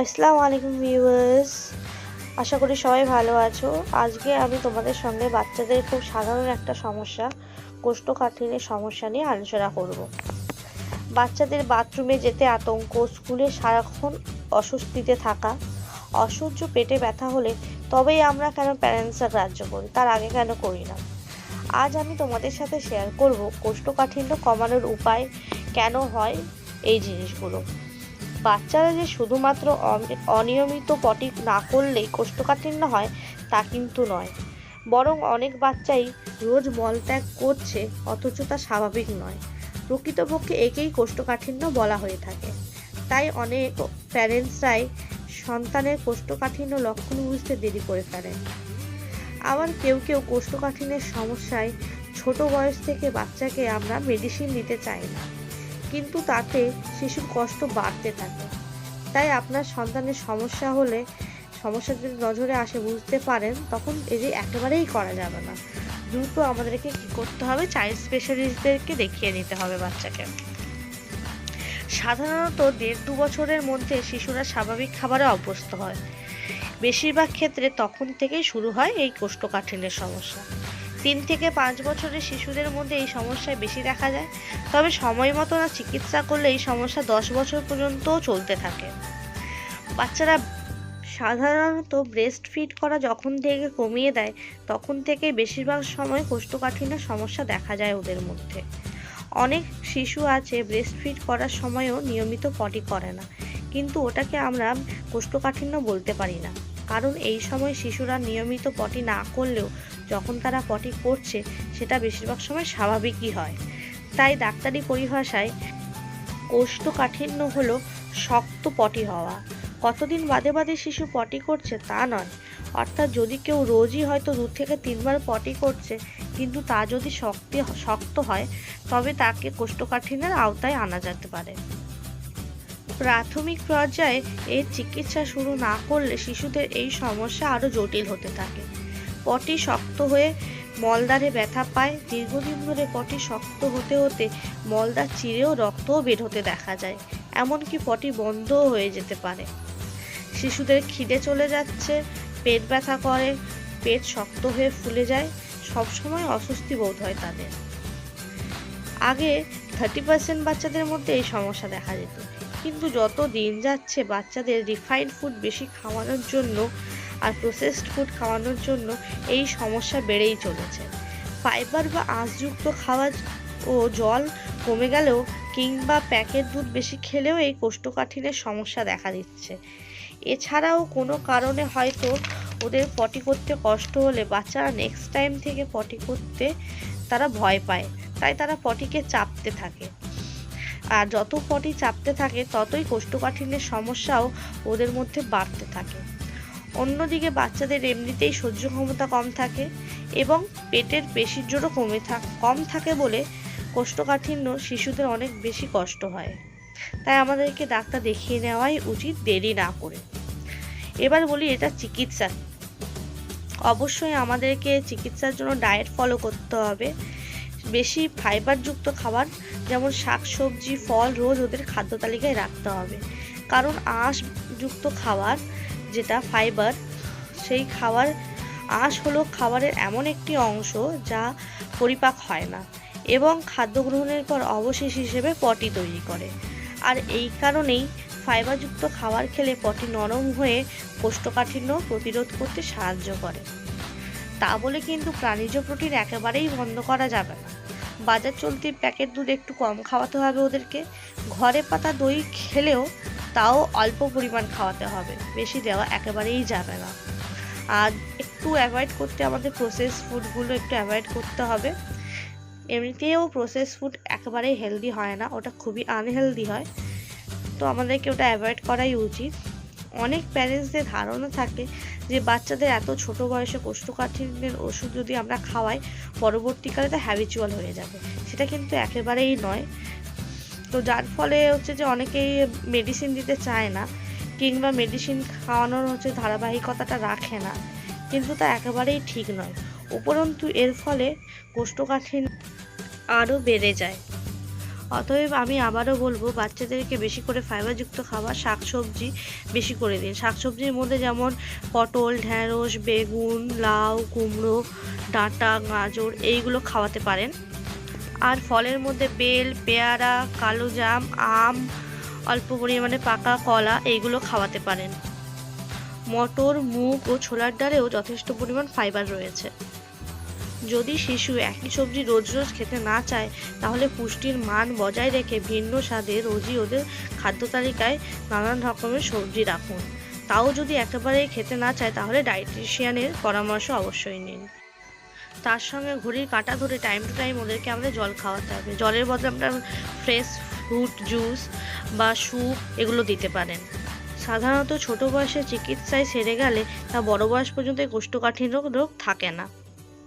আসসালামু আলাইকুম ভিউয়ার্স। আশা করি সবাই ভালো আছো। আজকে আমি তোমাদের সঙ্গে বাচ্চাদের খুব সাধারণ একটা সমস্যা, কোষ্ঠকাঠিন্যের সমস্যা নিয়ে আলোচনা করব। বাচ্চাদের বাথরুমে যেতে আতঙ্ক, স্কুলে সারাক্ষণ অস্বস্তিতে থাকা, অসহ্য পেটে ব্যথা হলে তবেই আমরা কেন প্যারেন্টসরা গ্রাহ্য করি, তার আগে কেন করি না? আজ আমি তোমাদের সাথে শেয়ার করব কোষ্ঠকাঠিন্য কমানোর উপায় কেন হয় এই জিনিসগুলো। বাচ্চারা যে শুধুমাত্র অনিয়মিত পটি না করলেই কোষ্ঠকাঠিন্য হয়, তা কিন্তু নয়। বরং অনেক বাচ্চাই রোজ মলত্যাগ করছে, অথচ তা স্বাভাবিক নয়। প্রকৃতপক্ষে একেই কোষ্ঠকাঠিন্য বলা হয়ে থাকে। তাই অনেক প্যারেন্টসরাই সন্তানের কোষ্ঠকাঠিন্য লক্ষণ বুঝতে দেরি করে ফেলেন। আবার কেউ কেউ কোষ্ঠকাঠিন্যের সমস্যায় ছোট বয়স থেকে বাচ্চাকে আমরা মেডিসিন দিতে চাই না। কিন্তু তাতে শিশুর কষ্ট বাড়তে থাকে। তাই আপনার সন্তানের সমস্যা হলে, সমস্যা যদি নজরে আসে, বুঝতে পারেন, তখন যে একেবারেই করা যাবে না। দ্রুত আমাদেরকে কি করতে হবে? চাইল্ড স্পেশালিস্টদেরকে দেখিয়ে নিতে হবে বাচ্চাকে। সাধারণত দেড় দু বছরের মধ্যে শিশুরা স্বাভাবিক খাবারে অভ্যস্ত হয়। বেশিরভাগ ক্ষেত্রে তখন থেকেই শুরু হয় এই কোষ্ঠকাঠিন্যের সমস্যা। তিন থেকে পাঁচ বছরের শিশুদের মধ্যে এই সমস্যায় বেশি দেখা যায়। তবে সময় মতো না চিকিৎসা করলে এই সমস্যা দশ বছর পর্যন্তও চলতে থাকে। বাচ্চারা সাধারণত ব্রেস্ট ফিড করা যখন থেকে কমিয়ে দেয়, তখন থেকে বেশিরভাগ সময় কোষ্ঠকাঠিন্যের সমস্যা দেখা যায় ওদের মধ্যে। অনেক শিশু আছে ব্রেস্ট ফিড করার সময়ও নিয়মিত পটি করে না। কিন্তু ওটাকে আমরা কোষ্ঠকাঠিন্য বলতে পারি না। কারণ এই সময় শিশুরা নিয়মিত পটি না করলেও যখন তারা পটি করছে, সেটা বেশিরভাগ সময় স্বাভাবিকই হয়। তাই ডাক্তারি পরিভাষায় কোষ্ঠকাঠিন্য হলো শক্ত পটি হওয়া। কতদিন বাদে বাদে শিশু পটি করছে তা নয়। অর্থাৎ যদি কেউ রোজই হয়তো দু থেকে তিনবার পটি করছে, কিন্তু তা যদি শক্তি, শক্ত হয়, তবে তাকে কোষ্ঠকাঠিন্যের আওতায় আনা যেতে পারে। প্রাথমিক পর্যায়ে এর চিকিৎসা শুরু না করলে শিশুদের এই সমস্যা আরও জটিল হতে থাকে। পটি শক্ত হয়ে মলদ্বারে ব্যথা পায়। দীর্ঘদিন ধরে পটি শক্ত হতে হতে মলদ্বার চিরেও রক্তও বের হতে দেখা যায়। এমনকি পটি বন্ধও হয়ে যেতে পারে। শিশুদের খিদে চলে যাচ্ছে, পেট ব্যথা করে, পেট শক্ত হয়ে ফুলে যায়। সবসময় অস্বস্তি বোধ হয় তাদের। আগে থার্টি পার্সেন্ট বাচ্চাদের মধ্যে এই সমস্যা দেখা যেত। কিন্তু যত দিন যাচ্ছে, বাচ্চাদের রিফাইন্ড ফুড বেশি খাওয়ানোর জন্য আর প্রসেসড ফুড খাওয়ানোর জন্য এই সমস্যা বেড়েই চলেছে। ফাইবার বা আঁশযুক্ত খাবার ও জল কমে গেলেও কিংবা প্যাকেট দুধ বেশি খেলেও এই কোষ্ঠকাঠিন্যের সমস্যা দেখা দিচ্ছে। এছাড়াও কোনো কারণে হয়তো ওদের পটি করতে কষ্ট হলে বাচ্চারা নেক্সট টাইম থেকে পটি করতে তারা ভয় পায়। তাই তারা পটিকে চাপতে থাকে। আর যত পটি চাপতে থাকে, ততই কোষ্ঠকাঠিন্যের সমস্যাও ওদের মধ্যে বাড়তে থাকে। অন্যদিকে বাচ্চাদের এমনিতেই সহ্য ক্ষমতা কম থাকে এবং পেটের পেশির জোরও কমে থাক কম থাকে বলে কোষ্ঠকাঠিন্য শিশুদের অনেক বেশি কষ্ট হয়। তাই আমাদেরকে ডাক্তার দেখিয়ে নেওয়াই উচিত, দেরি না করে। এবার বলি, এটা চিকিৎসা। অবশ্যই আমাদেরকে চিকিৎসার জন্য ডায়েট ফলো করতে হবে। বেশি ফাইবারযুক্ত খাবার, যেমন শাক সবজি ফল, রোজ ওদের খাদ্য তালিকায় রাখতে হবে। কারণ আঁশযুক্ত খাবার, যেটা ফাইবার সেই খাবার, আঁশ হলো খাবারের এমন একটি অংশ যা পরিপাক হয় না এবং খাদ্য গ্রহণের পর অবশেষ হিসেবে পটি তৈরি করে। আর এই কারণেই ফাইবারযুক্ত খাবার খেলে পটি নরম হয়ে কোষ্ঠকাঠিন্য প্রতিরোধ করতে সাহায্য করে। তা বলে কিন্তু প্রাণীজ প্রোটিন একেবারেই বন্ধ করা যাবে না। বাজার চলতি প্যাকেট দুধ একটু কম খাওয়াতে হবে ওদেরকে। ঘরে পাতা দই খেলেও তাও অল্প পরিমাণ খাওয়াতে হবে। বেশি দেওয়া একেবারেই যাবে না। আর একটু অ্যাভয়েড করতে আমাদের প্রসেস ফুডগুলো একটু অ্যাভয়েড করতে হবে। এমনিতেও প্রসেস ফুড একেবারেই হেলদি হয় না, ওটা খুবই আনহেলদি হয়। তো আমাদেরকে ওটা অ্যাভয়েড করাই উচিত। অনেক প্যারেন্টসদের ধারণা থাকে যে বাচ্চাদের এত ছোট বয়সে কোষ্ঠকাঠিন্যের ওষুধ যদি আমরা খাওয়াই, পরবর্তীকালে তা হ্যাবিচুয়াল হয়ে যাবে। সেটা কিন্তু একেবারেই নয়। তো যার ফলে হচ্ছে যে অনেকেই মেডিসিন দিতে চায় না কিংবা মেডিসিন খাওয়ানোর হচ্ছে ধারাবাহিকতাটা রাখে না। কিন্তু তা একেবারেই ঠিক নয়। উপরন্তু এর ফলে কোষ্ঠকাঠিন্য আরও বেড়ে যায়। অতএব আমি আবারও বলব, বাচ্চাদেরকে বেশি করে ফাইবারযুক্ত খাবার, শাকসবজি বেশি করে দিন। শাকসবজির মধ্যে যেমন পটল, ঢ্যাঁড়স, বেগুন, লাউ, কুমড়ো, ডাঁটা, গাজর এইগুলো খাওয়াতে পারেন। আর ফলের মধ্যে বেল, পেয়ারা, কালো জাম, আম, অল্প পরিমাণে পাকা কলা এইগুলো খাওয়াতে পারেন। মটর, মুগ ও ছোলার ডালেও যথেষ্ট পরিমাণ ফাইবার রয়েছে। যদি শিশু একই সবজি রোজ রোজ খেতে না চায়, তাহলে পুষ্টির মান বজায় রেখে ভিন্ন স্বাদে রোজই ওদের খাদ্য তালিকায় নানান রকমের সবজি রাখুন। তাও যদি একেবারেই খেতে না চায়, তাহলে ডায়েটিশিয়ানের পরামর্শ অবশ্যই নিন। তার সঙ্গে ঘড়ির কাঁটা ধরে টাইম টু টাইম ওদেরকে আমাদের জল খাওয়াতে হবে। জলের বদলে আমরা ফ্রেশ ফ্রুট জুস বা স্যুপ এগুলো দিতে পারেন। সাধারণত ছোট বয়সে চিকিৎসায় সেরে গেলে তা বড় বয়স পর্যন্ত কোষ্ঠকাঠিন্য রোগ থাকে না।